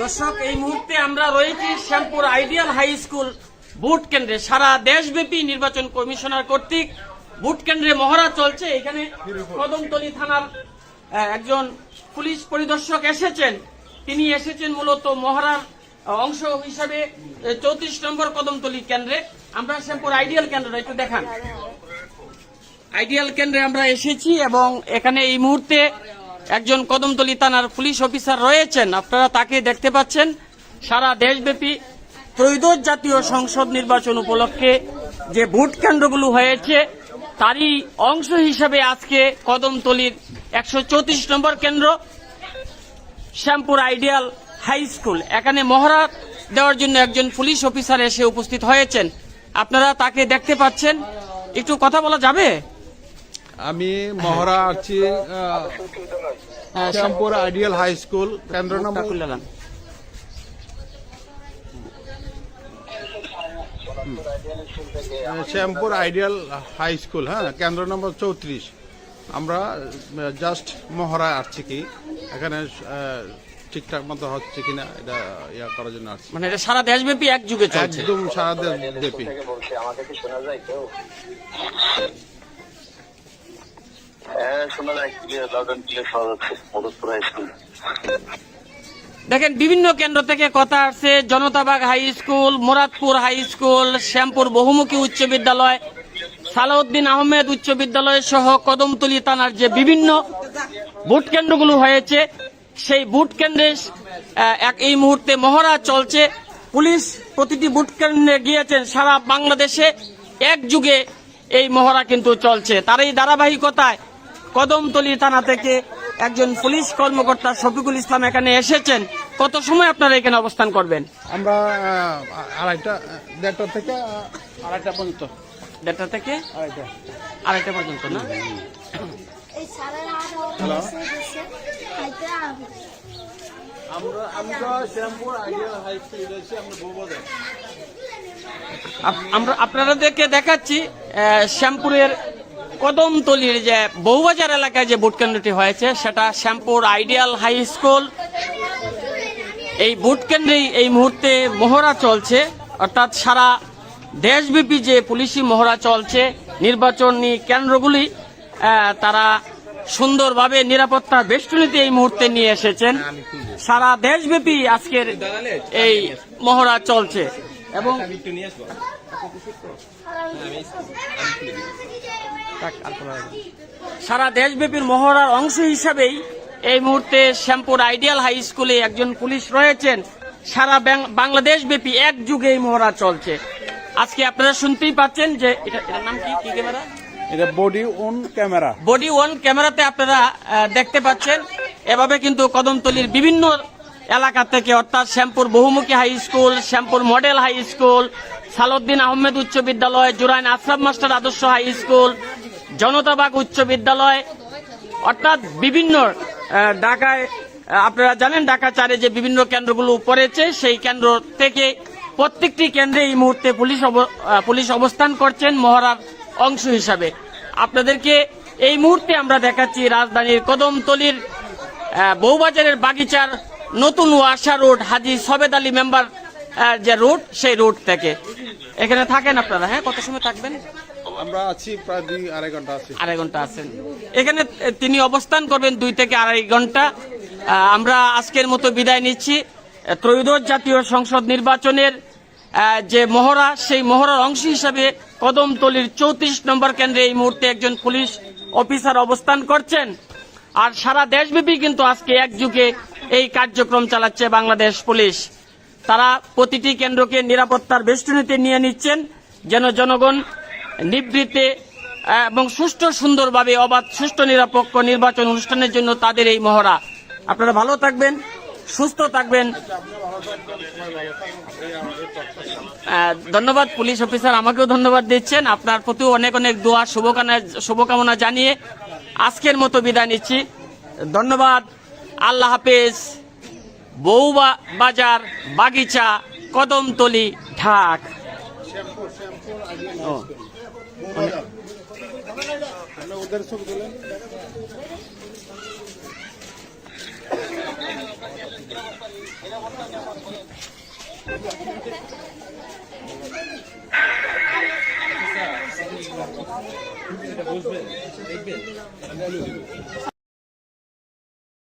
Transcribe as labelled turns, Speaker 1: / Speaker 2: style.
Speaker 1: দর্শক, এই মুহূর্তে আমরা রয়েছি Shyampur ideal high school vote কেন্দ্রে। সারা দেশব্যাপী নির্বাচন কমিশনার কর্তৃক ভোট কেন্দ্রে মহড়া চলছে। এখানে কদমতলী থানার একজন পুলিশ পরিদর্শক এসেছেন। তিনি এসেছেন মূলত মহড়ার অংশ হিসাবে চৌত্রিশ নম্বর কদমতলী কেন্দ্রে। আমরা শ্যামপুর আইডিয়াল কেন্দ্রটা একটু দেখান। আইডিয়াল কেন্দ্রে আমরা এসেছি এবং এখানে এই মুহূর্তে একজন কদমতলী থানার পুলিশ অফিসার রয়েছেন। আপনারা তাকে দেখতে পাচ্ছেন। সারা দেশব্যাপী ত্রয়োদশ জাতীয় সংসদ নির্বাচন উপলক্ষে যে ভোট কেন্দ্রগুলো হয়েছে, তারই অংশ হিসাবে আজকে কদমতলির একশো চৌত্রিশ নম্বর কেন্দ্র, শ্যামপুর আইডিয়াল হাই স্কুল। এখানে মহড়া দেওয়ার জন্য একজন পুলিশ অফিসার এসে উপস্থিত হয়েছেন। আপনারা তাকে দেখতে পাচ্ছেন। একটু কথা বলা যাবে?
Speaker 2: আমি মহড়া আছি
Speaker 1: হ্যাঁ,
Speaker 2: শ্যামপুর আইডিয়াল হাই স্কুল কেন্দ্র নম্বর শ্যামপুর আইডিয়াল হাই স্কুল হ্যাঁ কেন্দ্র নম্বর চৌত্রিশ। আমরা জাস্ট মহড়া আসছি কি এখানে ঠিকঠাক মতো হচ্ছে কিনা এটা ইয়া করার জন্য আসছি।
Speaker 1: মানে এটা সারা দেশব্যাপী এক যুগে চলছে।
Speaker 2: একদম সারা দেশ ব্যাপী
Speaker 3: আমাকে কি শোনা যায় কেউ?
Speaker 1: দেখেন, বিভিন্ন কেন্দ্র থেকে কথা আসছে, Janatabagh high school Muradpur high school Shyampur বহুমুখী উচ্চ বিদ্যালয়, সালাউদ্দিন আহমেদ উচ্চ বিদ্যালয় সহ কদমতলী থানার যে বিভিন্ন ভোট কেন্দ্রগুলো হয়েছে, সেই ভোট কেন্দ্রে এই মুহূর্তে মহড়া চলছে। পুলিশ প্রতিটি ভোট কেন্দ্রে গিয়েছেন, সারা বাংলাদেশে এক যুগে এই মহড়া কিন্তু চলছে। তার এই ধারাবাহিকতায় কদমতলী থানা থেকে একজন পুলিশ কর্মকর্তা শফিকুল ইসলাম এখানে এসেছেন। কত সময় আপনারা এখানে অবস্থান করবেন?
Speaker 2: আমরা আড়াইটা দেড়টা থেকে আড়াইটা পর্যন্ত।
Speaker 1: দেড়টা থেকে
Speaker 2: আড়াইটা।
Speaker 1: আড়াইটা পর্যন্ত না?
Speaker 2: আমরা আমি তো শ্যামপুর আইডিয়াল হাই স্কুল এসেছি আমরা বউবাজার
Speaker 1: আপ- আমরা আপনাদেরকে দেখাচ্ছি শ্যামপুরের কদমতলির যে বউবাজার এলাকায় যে ভোট কেন্দ্রটি হয়েছে সেটা শ্যামপুর আইডিয়াল হাই স্কুল। এই ভোট কেন্দ্রেই এই মুহূর্তে মহড়া চলছে। অর্থাৎ সারা দেশব্যাপী যে পুলিশি মহড়া চলছে নির্বাচনী কেন্দ্রগুলি তারা সুন্দরভাবে নিরাপত্তা বেষ্টনীতে এই মুহূর্তে নিয়ে এসেছেন। সারা দেশব্যাপী আজকের এই মহড়া চলছে। এবং সারা দেশব্যাপীর মহড়ার অংশ হিসাবেই এই মুহূর্তে শ্যামপুর আইডিয়াল হাই স্কুলে একজন পুলিশ রয়েছেন। সারা বাংলাদেশ ব্যাপী এক যুগে এই মহড়া চলছে। আজকে আপনারা শুনতেই পাচ্ছেন যে এটা এটার নাম কি? কি ক্যামেরা?
Speaker 2: এটা body on camera.
Speaker 1: Body one ক্যামেরাতে আপনারা দেখতে পাচ্ছেন। এভাবে কিন্তু কদমতলির বিভিন্ন এলাকা থেকে অর্থাৎ শ্যামপুর বহুমুখী high school Shyampur model high school Salauddin Ahmed উচ্চ বিদ্যালয় Jurain Ashraf master Adarsha high school Janatabagh উচ্চ বিদ্যালয় অর্থাৎ বিভিন্ন ঢাকায় আপনারা জানেন ঢাকা চারে যে বিভিন্ন কেন্দ্রগুলো পড়েছে সেই কেন্দ্র থেকে প্রত্যেকটি কেন্দ্রে এই মুহূর্তে পুলিশ পুলিশ অবস্থান করছেন মহড়ার অংশ হিসাবে। আপনাদেরকে এই মুহূর্তে আমরা দেখাচ্ছি রাজধানীর কদমতলির আহ, বউবাজারের বাগিচার নতুন ওয়াসা রোড হাজি সবেদ আলী মেম্বার যে রোড সেই রোড থেকে। এখানে থাকেন আপনারা হ্যাঁ? কত সময় থাকবেন?
Speaker 2: আমরা আছি প্রায় দুই, আড়াই ঘণ্টা আছি।
Speaker 1: আড়াই ঘণ্টা আছেন এখানে তিনি অবস্থান করবেন দুই থেকে আড়াই ঘণ্টা। আমরা আজকের মতো বিদায় নিচ্ছি। ত্রয়োদশ জাতীয় সংসদ নির্বাচনের যে মহড়া, সেই মহড়ার অংশ হিসাবে কদমতলির চৌত্রিশ নম্বর কেন্দ্রে এই মুহূর্তে একজন পুলিশ অফিসার অবস্থান করছেন। আর সারা দেশব্যাপী কিন্তু আজকে এক যুগে এই কার্যক্রম চালাচ্ছে বাংলাদেশ পুলিশ। তারা প্রতিটি কেন্দ্রকে নিরাপত্তার বেষ্টনীতে নিয়ে নিচ্ছেন, যেন জনগণ নিবৃত্তে এবং সুষ্ঠু সুন্দরভাবে অবাধ, সুষ্ঠু নিরপেক্ষ নির্বাচন অনুষ্ঠানের জন্য তাদের এই মহড়া। আপনারা ভালো থাকবেন, সুস্থ থাকবেন। ধন্যবাদ, পুলিশ অফিসার আমাকেও ধন্যবাদ দিচ্ছেন। আপনার প্রতিও অনেক অনেক দোয়া, শুভকামনা শুভকামনা জানিয়ে আজকের মতো বিদায় নিচ্ছি। ধন্যবাদ, আল্লাহ হাফেজ। বউবা বাজার, বাগিচা, কদমতলি, ঢাক। ও।
Speaker 2: उधर से बोले দেখবেন